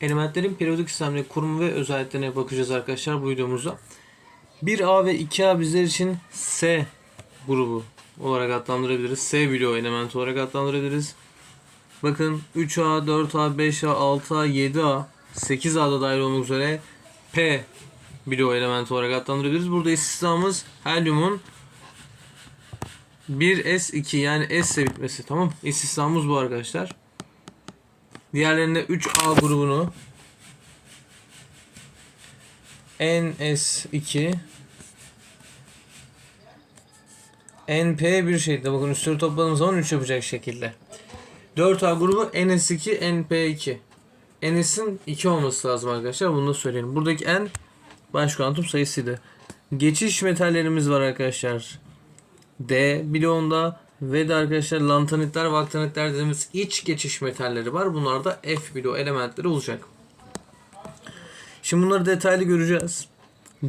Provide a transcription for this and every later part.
Elementlerin periyodik sistemdeki kurum ve özelliklerine bakacağız arkadaşlar bu videomuzda. 1A ve 2A bizler için S grubu olarak adlandırabiliriz. S bloğu elementi olarak adlandırabiliriz. Bakın 3A, 4A, 5A, 6A, 7A, 8A'da dahil olmak üzere P bloğu elementi olarak adlandırabiliriz. Burada istisnamız helyumun 1S2 yani S bitmesi tamam. İstisnamız bu arkadaşlar. Diğerlerinde 3A grubunu NS2 NP bir şekilde bakın üstleri topladığımız zaman 3 yapacak şekilde. 4A grubu NS2 NP2 N'in 2 olması lazım arkadaşlar. Bunu da söyleyelim. Buradaki N baş kuantum sayısıydı. Geçiş metallerimiz var arkadaşlar. D bloğunda ve de arkadaşlar lantanitler ve aktanitler dediğimiz iç geçiş metalleri var. Bunlar da F bloğu elementleri olacak. Şimdi bunları detaylı göreceğiz.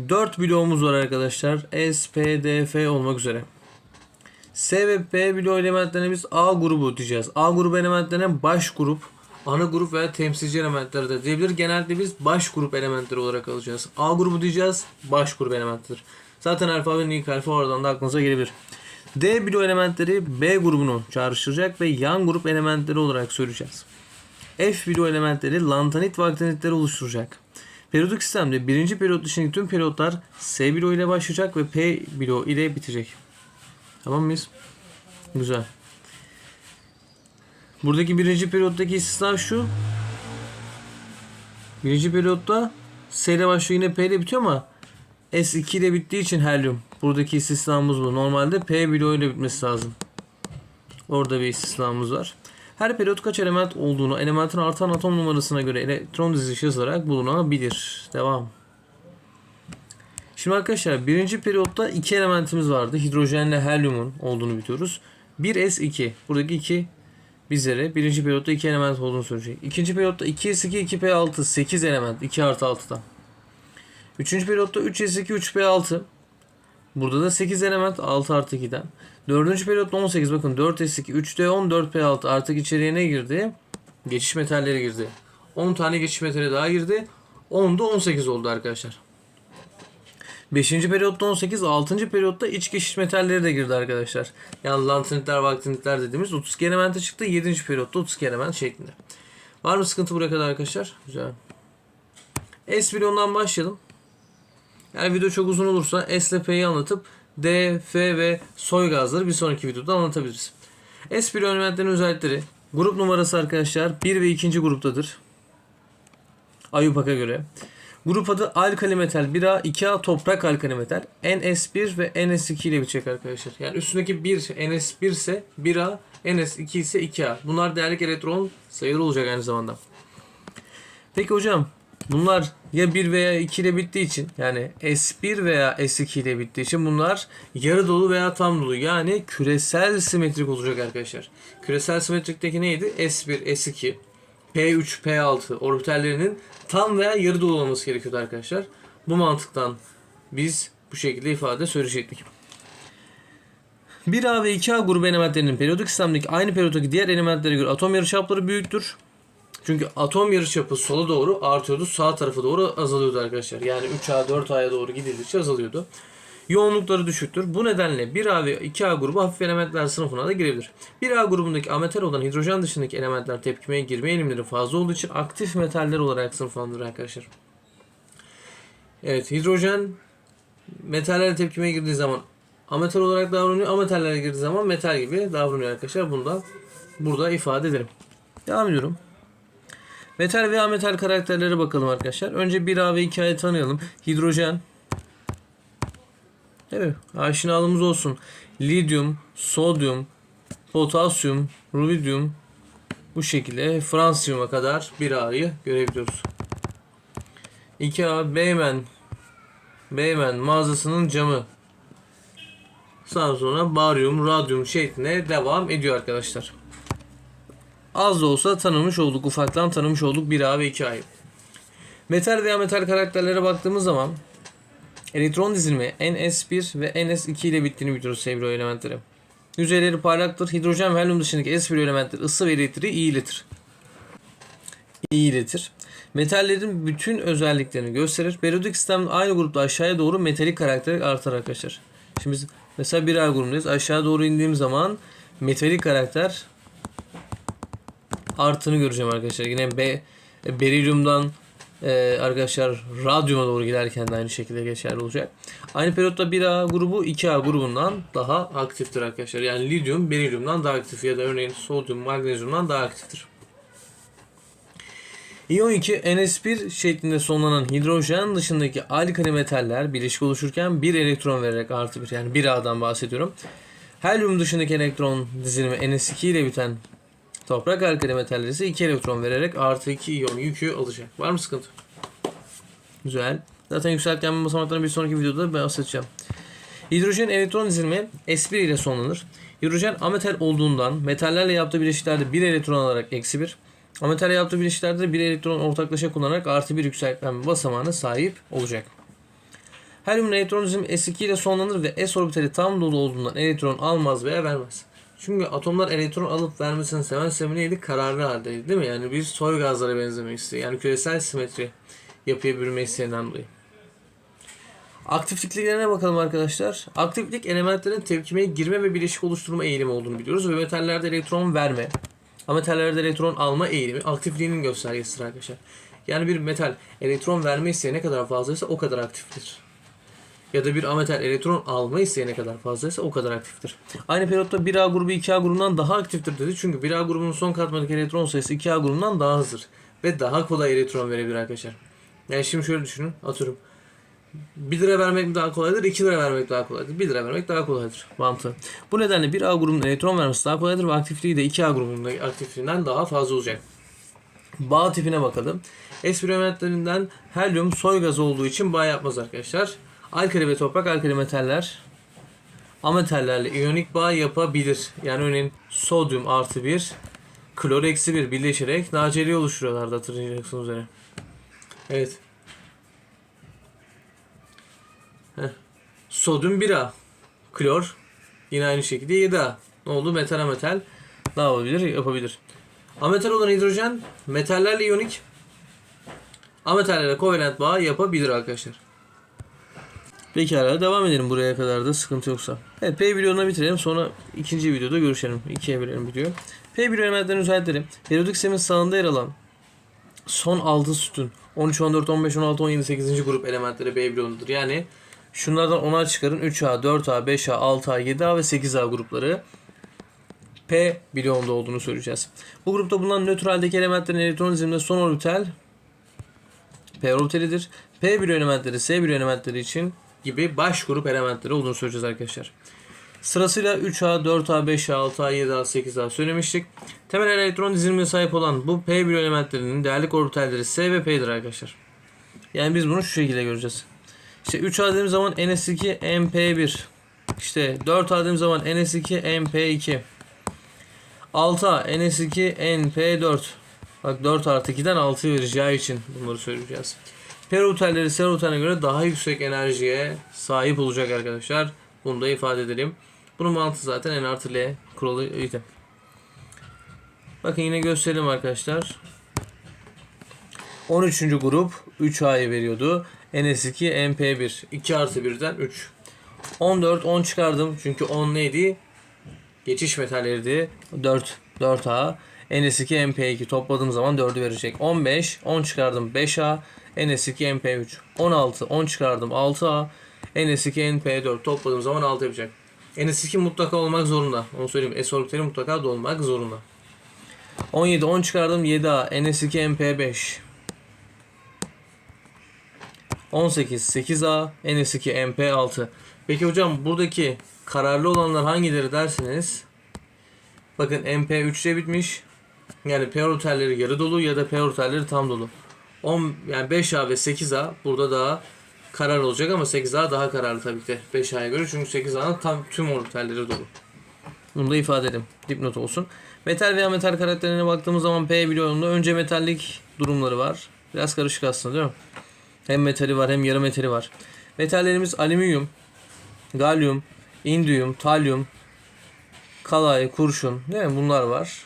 4 bloğumuz var arkadaşlar. S, P, D, F olmak üzere. S ve P bloğu elementlerine biz A grubu diyeceğiz. A grubu elementlerine baş grup, ana grup veya temsilci elementleri de diyebilir. Genelde biz baş grup elementleri olarak alacağız. A grubu diyeceğiz, baş grup elementtir. Zaten alfabenin ilk harfi oradan da aklınıza gelebilir. D bloğu elementleri B grubunu çağrıştıracak ve yan grup elementleri olarak söyleyeceğiz. F bloğu elementleri lantanit ve aktanitleri oluşturacak. Periyodik sistemde birinci periyot dışındaki tüm periyotlar S bloğu ile başlayacak ve P bloğu ile bitecek. Tamam mıyız? Güzel. Buradaki birinci periyottaki istisna şu. Birinci periyotta S ile başlıyor yine P ile bitiyor ama S2 ile bittiği için helyum. Buradaki istisnamız bu. Normalde P bloğu ile bitmesi lazım. Orada bir istisnamız var. Her periyot kaç element olduğunu elementin artan atom numarasına göre elektron dizilişi yazılarak bulunabilir. Devam. Şimdi arkadaşlar birinci periyotta iki elementimiz vardı. Hidrojenle helyumun olduğunu biliyoruz. 1s2. Buradaki 2 bizlere birinci periyotta iki element olduğunu söyleyecek. İkinci periyotta 2s2, 2p6, 8 element. 2 artı 6'dan. Üçüncü periyotta 3s2, 3p6. Burada da 8 element 6 artı 2'den. Dördüncü periyotta 18 bakın 4s2, 3d10, 4p6 artık içeriye ne girdi? Geçiş metalleri girdi. 10 tane geçiş metali daha girdi. 10'da 18 oldu arkadaşlar. 5. periyotta 18, 6. periyotta iç geçiş metalleri de girdi arkadaşlar. Yani lantanitler, vaktinitler dediğimiz 32 elementi çıktı. 7. periyotta 32 element şeklinde. Var mı sıkıntı buraya kadar arkadaşlar? Güzel. S bloğundan başlayalım. Yani video çok uzun olursa S ile P'yi anlatıp D, F ve soy gazları bir sonraki videoda anlatabiliriz. S bloğu elementlerin özellikleri. Grup numarası arkadaşlar 1 ve 2. gruptadır. Ayupak'a göre. Grup adı alkali metal 1A, 2A toprak alkali metal. NS1 ve NS2 ile bitecek arkadaşlar. Yani üstündeki 1 NS1 ise 1A, NS2 ise 2A. Bunlar değerlik elektron sayıları olacak aynı zamanda. Peki hocam bunlar ya 1 veya 2 ile bittiği için yani S1 veya S2 ile bittiği için bunlar yarı dolu veya tam dolu yani küresel simetrik olacak arkadaşlar. Küresel simetrikteki neydi? S1, S2, P3, P6 orbitallerinin tam veya yarı dolu olması gerekiyordu arkadaşlar. Bu mantıktan biz bu şekilde ifade söyleyecektik. 1A ve 2A grubu elementlerinin periyodik sistemdeki aynı periyottaki diğer elementlere göre atom yarıçapları büyüktür. Çünkü atom yarıçapı sola doğru artıyordu, sağ tarafa doğru azalıyordu arkadaşlar. Yani 3A, 4A'ya doğru gidildikçe azalıyordu. Yoğunlukları düşüktür. Bu nedenle 1A ve 2A grubu hafif elementler sınıfına da girebilir. 1A grubundaki ametal olan hidrojen dışındaki elementler tepkimeye girme eğilimleri fazla olduğu için aktif metaller olarak sınıflandırılır arkadaşlar. Evet hidrojen metallere tepkimeye girdiği zaman ametal olarak davranıyor. Ametallere girdiği zaman metal gibi davranıyor arkadaşlar. Bunu da burada ifade edelim. Devam ediyorum. Metal ve ametal karakterlere bakalım arkadaşlar. Önce 1A ve 2A'yı tanıyalım. Hidrojen, Evet, aşinalığımız olsun. Lityum, sodyum, potasyum, rubidyum bu şekilde fransiyuma kadar bir A'yı görebiliyoruz. 2A Beymen Beymen mağazasının camı. Daha sonra baryum, radyum şeklinde devam ediyor arkadaşlar. Az da olsa tanımış olduk, ufaktan tanımış olduk 1A ve 2A'yı. Metal veya metal karakterlere baktığımız zaman Elektron dizilimi NS1 ve NS2 ile bittiğini biliyoruz sevgili elementleri. Yüzeyleri parlaktır. Hidrojen ve helyum dışındaki S1 elementler ısı ve elektriği iyi iletir. iyi iletir. Metallerin bütün özelliklerini gösterir. Periyodik sistemde aynı grupta aşağıya doğru metalik karakter artar arkadaşlar. Şimdi biz mesela bir A grubundayız. Aşağı doğru indiğim zaman metalik karakter arttığını göreceğim arkadaşlar. Yine B, berilyumdan e, arkadaşlar radyuma doğru giderken de aynı şekilde geçerli olacak. Aynı periyotta 1A grubu 2A grubundan daha aktiftir arkadaşlar. Yani lityum berilyumdan daha aktif ya da örneğin sodyum magnezyumdan daha aktiftir. İyon 2 NS1 şeklinde sonlanan hidrojen dışındaki alkali metaller bileşik oluşurken bir elektron vererek artı bir yani 1A'dan bahsediyorum. Helyum dışındaki elektron dizilimi NS2 ile biten toprak alkali metaller ise 2 elektron vererek artı 2 iyon yükü alacak. Var mı sıkıntı? Güzel. Zaten yükseltgen basamaklarını bir sonraki videoda bahsedeceğim. Hidrojen elektron dizilimi S1 ile sonlanır. Hidrojen ametal olduğundan metallerle yaptığı bileşiklerde bir elektron alarak eksi 1. Ametalle yaptığı bileşiklerde bir elektron ortaklaşa kullanarak artı bir yükseltgenme basamağına sahip olacak. Helyumun elektron dizilimi S2 ile sonlanır ve S orbitali tam dolu olduğundan elektron almaz veya vermez. Çünkü atomlar elektron alıp vermesini seven sebebi neydi? Kararlı haldeydi değil mi? Yani bir soy gazlara benzemek istiyor. Yani küresel simetri yapıya bürünme isteğinden dolayı. Aktifliklerine bakalım arkadaşlar. Aktiflik elementlerin tepkimeye girme ve bileşik oluşturma eğilimi olduğunu biliyoruz ve metallerde elektron verme, ametallerde elektron alma eğilimi aktifliğinin göstergesidir arkadaşlar. Yani bir metal elektron verme isteği ne kadar fazlaysa o kadar aktiftir. Ya da bir ametal elektron alma isteği ne kadar fazlaysa o kadar aktiftir. Aynı periyotta 1A grubu 2A grubundan daha aktiftir dedi. Çünkü 1A grubunun son katmandaki elektron sayısı 2A grubundan daha azdır. Ve daha kolay elektron verebilir arkadaşlar. Yani şimdi şöyle düşünün. Atıyorum 1 lira vermek daha kolaydır, 2 lira vermek daha kolaydır. 1 lira vermek daha kolaydır mantığı. Bu nedenle 1A grubunun elektron vermesi daha kolaydır ve aktifliği de 2A grubunun aktifliğinden daha fazla olacak. Bağ tipine bakalım. S1 elementlerinden helyum soy gazı olduğu için bağ yapmaz arkadaşlar. Alkali ve toprak alkali metaller ametallerle iyonik bağ yapabilir. Yani örneğin sodyum artı 1 klor eksi 1 birleşerek naceli oluşturuyorlardı hatırlayacaksınız üzere. Evet. Heh. Sodyum 1A. Klor. Yine aynı şekilde 7A. Ne oldu? Metal ametal. Ne yapabilir? Yapabilir. Ametal olan hidrojen metallerle iyonik ametallerle kovalent bağ yapabilir arkadaşlar. Pekala devam edelim buraya kadar da sıkıntı yoksa. Evet P bloğuna bitirelim sonra ikinci videoda görüşelim. İkiye bölelim video. P bloğu elementlerin özellikleri. Periyodik sistemin sağında yer alan son 6 sütun 13, 14, 15, 16, 17, 8. grup elementleri B bloğundadır. Yani şunlardan 10'a çıkarın 3A, 4A, 5A, 6A, 7A ve 8A grupları P bloğunda olduğunu söyleyeceğiz. Bu grupta bulunan nötraldeki elementlerin elektron diziminde son orbital P orbitalidir. P bloğu elementleri S bloğu elementleri için gibi baş grup elementleri olduğunu söyleyeceğiz arkadaşlar. Sırasıyla 3A, 4A, 5A, 6A, 7A, 8A söylemiştik. Temel elektron dizilimine sahip olan bu P bloğu elementlerinin değerlik orbitalleri S ve P'dir arkadaşlar. Yani biz bunu şu şekilde göreceğiz. İşte 3A dediğimiz zaman NS2 MP1. İşte 4A dediğimiz zaman NS2 MP2. 6A NS2 NP4. Bak 4 artı 2'den 6 vereceği için bunları söyleyeceğiz. Perotelleri serotene göre daha yüksek enerjiye sahip olacak arkadaşlar. Bunu da ifade edelim. Bunun mantığı zaten N artı L kuralıydı. Bakın yine gösterelim arkadaşlar. 13. grup 3A'yı veriyordu. NS2 MP1. 2 artı 1'den 3. 14 10 çıkardım. Çünkü 10 neydi? Geçiş metalleriydi. 4 4A. NS2 MP2 topladığım zaman 4'ü verecek. 15 10 çıkardım 5A. NS2 MP3. 16 10 çıkardım 6A. NS2 NP4 topladığım zaman 6 yapacak. NS2 mutlaka olmak zorunda. Onu söyleyeyim. S orbitali mutlaka da olmak zorunda. 17 10 çıkardım 7A. NS2 MP5. 18 8A. NS2 MP6. Peki hocam buradaki kararlı olanlar hangileri dersiniz? Bakın MP3'te bitmiş. Yani P orbitalleri yarı dolu ya da P orbitalleri tam dolu. 10 yani 5A ve 8A burada daha karar olacak ama 8A daha kararlı tabii ki de 5A'ya göre çünkü 8A'nın tam tüm orbitalleri dolu. Bunu da ifade edelim. Dipnot olsun. Metal veya metal karakterine baktığımız zaman P bloğunda önce metallik durumları var. Biraz karışık aslında değil mi? Hem metali var hem yarı metali var. Metallerimiz alüminyum, galyum, indiyum, talyum, kalay, kurşun değil mi? Bunlar var.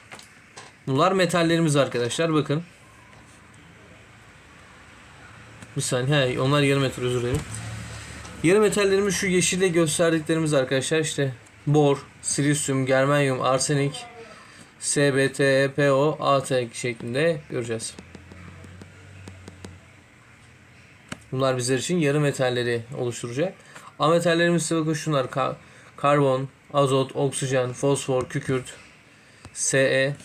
Bunlar metallerimiz arkadaşlar bakın. Bir saniye. He, onlar yarı metal özür dilerim. Yarı metallerimiz şu yeşille gösterdiklerimiz arkadaşlar işte bor, silisyum, germanyum, arsenik, SBT, PO, AT şeklinde göreceğiz. Bunlar bizler için yarı metalleri oluşturacak. Ametallerimiz ise bakın şunlar ka- karbon, azot, oksijen, fosfor, kükürt, Se,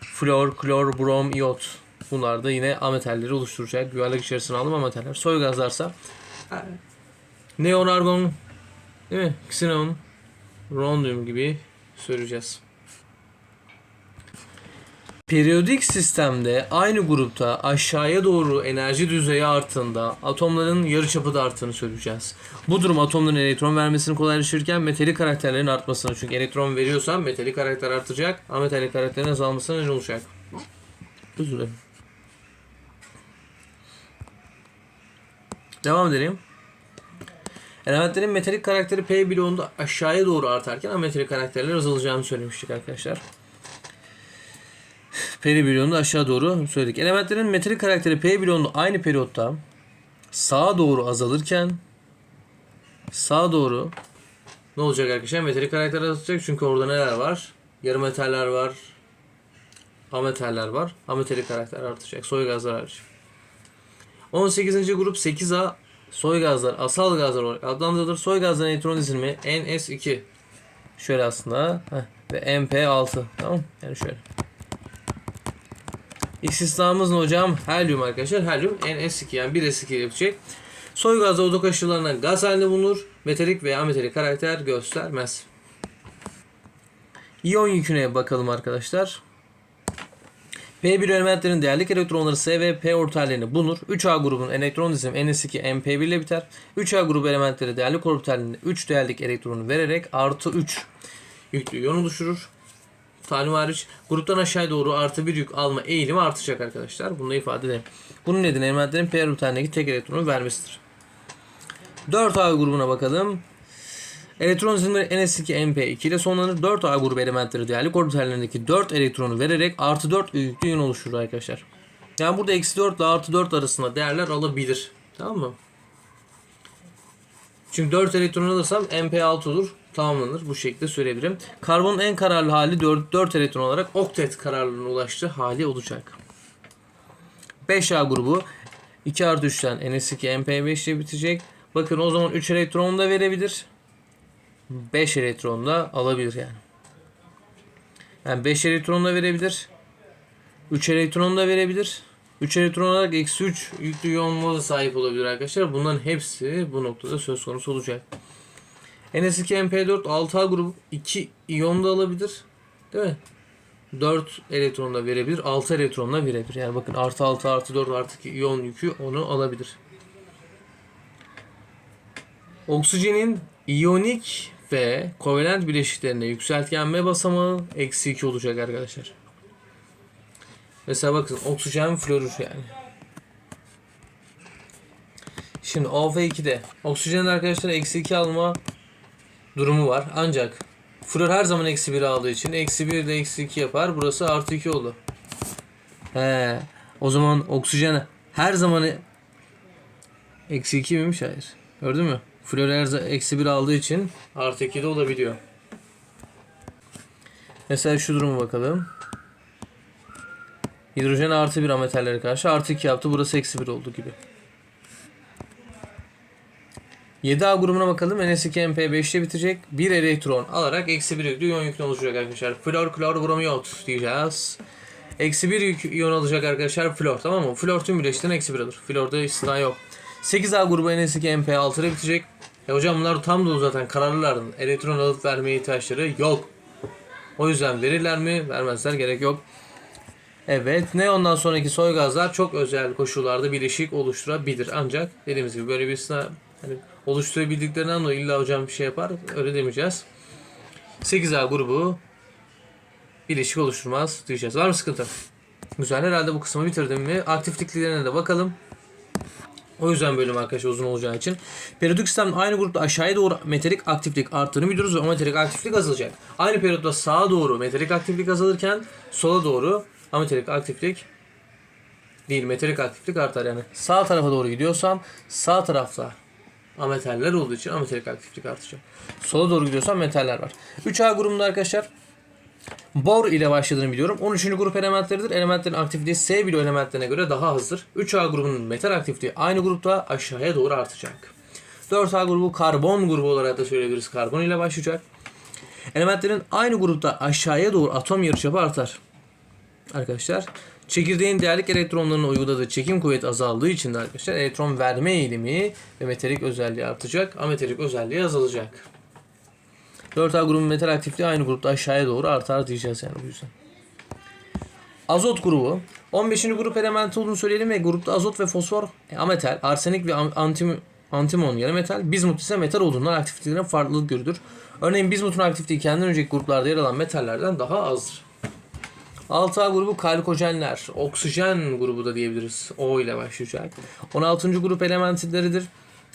flor, klor, brom, iot. Bunlar da yine ametalleri oluşturacak. Yuvarlak içerisine aldım ametaller. Soy gazlarsa neon, argon, değil mi? Xenon, rhodium gibi söyleyeceğiz. Periyodik sistemde aynı grupta aşağıya doğru enerji düzeyi arttığında atomların yarıçapı da arttığını söyleyeceğiz. Bu durum atomların elektron vermesini kolaylaştırırken metalik karakterlerin artmasını çünkü elektron veriyorsan metalik karakter artacak ama metalik karakterin azalmasına neden olacak. Özür dilerim. Devam edelim. Elementlerin metalik karakteri P bloğunda aşağıya doğru artarken ametalik karakterler azalacağını söylemiştik arkadaşlar. Peri bloğunda aşağı doğru söyledik. Elementlerin metalik karakteri P bloğunda aynı periyotta sağa doğru azalırken sağa doğru ne olacak arkadaşlar? Metalik karakter azalacak çünkü orada neler var? Yarı metaller var. Ametaller var. Ametalik karakter artacak. Soy gazlar hariç. 18. grup 8A soy gazlar, asal gazlar olarak adlandırılır. Soy gazların elektron dizilimi NS2. Şöyle aslında. Heh, ve MP6. Tamam Yani şöyle. İstisnamız ne hocam? Helyum arkadaşlar. Helyum NS2 yani 1S2 yapacak. Soy gazda odak aşılarına gaz halinde bulunur. Metalik veya ametalik karakter göstermez. İyon yüküne bakalım arkadaşlar. P1 elementlerin değerlik elektronları S ve P ortallerini bulunur. 3A grubun elektron dizilimi NS2 MP1 ile biter. 3A grubu elementleri değerlik ortallerini 3 değerlik elektronu vererek artı 3 yüklü iyon oluşturur. Talim hariç gruptan aşağı doğru artı bir yük alma eğilimi artacak arkadaşlar. Bunu da ifade edelim. Bunun nedeni elementlerin P ortalindeki tek elektronu vermesidir. 4A grubuna bakalım. Elektron zincirleri NS2 MP2 ile sonlanır. 4A grubu elementleri değerlik orbitallerindeki 4 elektronu vererek artı 4 yüklü iyon oluşturur arkadaşlar. Yani burada eksi 4 ile artı 4 arasında değerler alabilir. Tamam mı? Çünkü 4 elektron alırsam MP6 olur. Tamamlanır. Bu şekilde söyleyebilirim. Karbonun en kararlı hali 4, 4 elektron olarak oktet kararlılığına ulaştığı hali olacak. 5A grubu 2 artı 3'ten NS2 MP5 ile bitecek. Bakın o zaman 3 elektron da verebilir. 5 elektron da alabilir yani. Yani 5 elektron da verebilir. 3 elektron da verebilir. 3 elektron olarak eksi 3 yüklü iyonluğa da sahip olabilir arkadaşlar. Bunların hepsi bu noktada söz konusu olacak. NS2 MP4 6A grubu 2 iyon da alabilir. Değil mi? 4 elektron da verebilir. 6 elektron da verebilir. Yani bakın artı 6 artı 4 artı 2 iyon yükü onu alabilir. Oksijenin iyonik ve kovalent bileşiklerine yükseltgenme basamağı eksi 2 olacak arkadaşlar. Mesela bakın oksijen florür yani. Şimdi OF2'de oksijen arkadaşlar eksi 2 alma durumu var. Ancak flor her zaman eksi 1 aldığı için eksi 1 de eksi 2 yapar. Burası artı 2 oldu. He, o zaman oksijen her zaman eksi 2 miymiş? Hayır. Gördün mü? Flor her zaman eksi 1 aldığı için artı 2 de olabiliyor. Mesela şu duruma bakalım. Hidrojen artı 1 ametallere karşı artı 2 yaptı. Burası eksi 1 oldu gibi. 7A grubuna bakalım. NS2 MP5 ile bitecek. 1 elektron alarak eksi 1 yüklü iyon yükünü oluşacak arkadaşlar. Flor, klor, brom, iot diyeceğiz. Eksi 1 yük iyon alacak arkadaşlar flor tamam mı? Flor tüm bileşikten eksi 1 alır. Florda istisna yok. 8A grubu NS2 MP6 ile bitecek. E hocam bunlar tam da zaten kararlılardan. Elektron alıp vermeye ihtiyaçları yok. O yüzden verirler mi? Vermezler gerek yok. Evet. Ne ondan sonraki soy gazlar çok özel koşullarda bileşik oluşturabilir. Ancak dediğimiz gibi böyle bir istisna hani oluşturabildiklerinden dolayı illa hocam bir şey yapar. Öyle demeyeceğiz. 8A grubu bileşik oluşturmaz diyeceğiz. Var mı sıkıntı? Güzel. Herhalde bu kısmı bitirdim mi? Aktifliklerine de bakalım. O yüzden bölüm arkadaşlar uzun olacağı için. Periyodik sistemde aynı grupta aşağıya doğru metalik aktiflik arttığını biliyoruz ve ametalik aktiflik azalacak. Aynı periyotta sağa doğru metalik aktiflik azalırken sola doğru ametalik aktiflik değil metalik aktiflik artar yani. Sağ tarafa doğru gidiyorsan sağ tarafta ametaller olduğu için ametalik aktiflik artacak. Sola doğru gidiyorsan metaller var. 3A grubunda arkadaşlar Bor ile başladığını biliyorum. 13. grup elementleridir. Elementlerin aktifliği S bilo elementlerine göre daha hızlıdır. 3A grubunun metal aktifliği aynı grupta aşağıya doğru artacak. 4A grubu karbon grubu olarak da söyleyebiliriz. Karbon ile başlayacak. Elementlerin aynı grupta aşağıya doğru atom yarıçapı artar. Arkadaşlar çekirdeğin değerlik elektronlarının uyguladığı çekim kuvveti azaldığı için de arkadaşlar elektron verme eğilimi ve metalik özelliği artacak. Ametalik özelliği azalacak. 4A grubun metal aktifliği aynı grupta aşağıya doğru artar diyeceğiz yani bu yüzden. Azot grubu 15. grup elementi olduğunu söyleyelim ve grupta azot ve fosfor e, ametal, arsenik ve antim antimon yarı metal, bizmut ise metal olduğundan aktifliklerine farklılık görülür. Örneğin bizmutun aktifliği kendinden önceki gruplarda yer alan metallerden daha azdır. 6A grubu kalkojenler, oksijen grubu da diyebiliriz. O ile başlayacak. 16. grup elementleridir.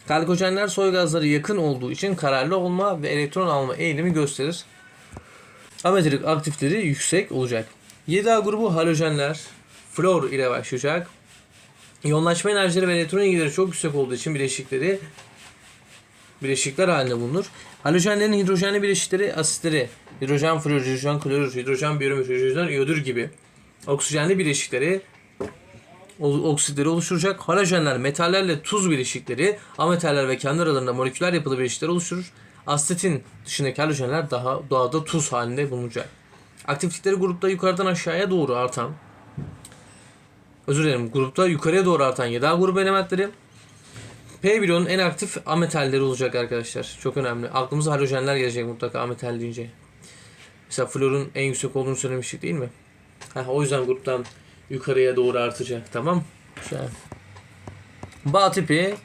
Kalkojenler soy gazları yakın olduğu için kararlı olma ve elektron alma eğilimi gösterir. Ametrik aktifleri yüksek olacak. 7A grubu halojenler, flor ile başlayacak. İyonlaşma enerjileri ve elektron ilgileri çok yüksek olduğu için bileşikleri bileşikler halinde bulunur. Halojenlerin hidrojenli bileşikleri asitleri, hidrojen florür, hidrojen klorür, hidrojen biyomür, hidrojen iyodür gibi oksijenli bileşikleri oksitleri oluşturacak. Halojenler metallerle tuz bileşikleri, ametaller ve kendi aralarında moleküler yapılı bileşikler oluşturur. Asetin dışındaki halojenler daha doğada tuz halinde bulunacak. Aktiflikleri grupta yukarıdan aşağıya doğru artan özür dilerim grupta yukarıya doğru artan 7A grubu elementleri P bloğunun en aktif ametalleri olacak arkadaşlar. Çok önemli. Aklımıza halojenler gelecek mutlaka ametal deyince. Mesela florun en yüksek olduğunu söylemiştik değil mi? Heh, o yüzden gruptan yukarıya doğru artacak. Tamam. Güzel. Bağ tipi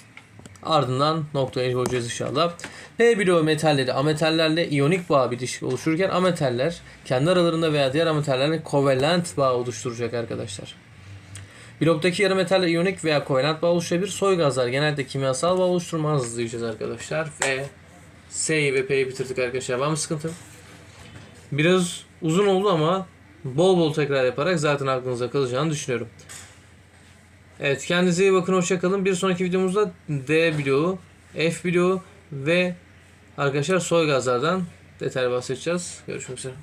ardından noktaya koyacağız inşallah. P bloğu metalleri ametallerle iyonik bağ bitişik oluştururken ametaller kendi aralarında veya diğer ametallerle kovalent bağ oluşturacak arkadaşlar. Bloktaki yarı metaller iyonik veya kovalent bağ oluşturabilir. Soy gazlar genellikle kimyasal bağ oluşturmaz diyeceğiz arkadaşlar. Ve S'yi ve P'yi bitirdik arkadaşlar. Var mı sıkıntı? Biraz uzun oldu ama bol bol tekrar yaparak zaten aklınıza kalacağını düşünüyorum. Evet kendinize iyi bakın hoşçakalın. Bir sonraki videomuzda D bloğu, F bloğu ve arkadaşlar soy gazlardan detaylı bahsedeceğiz. Görüşmek üzere.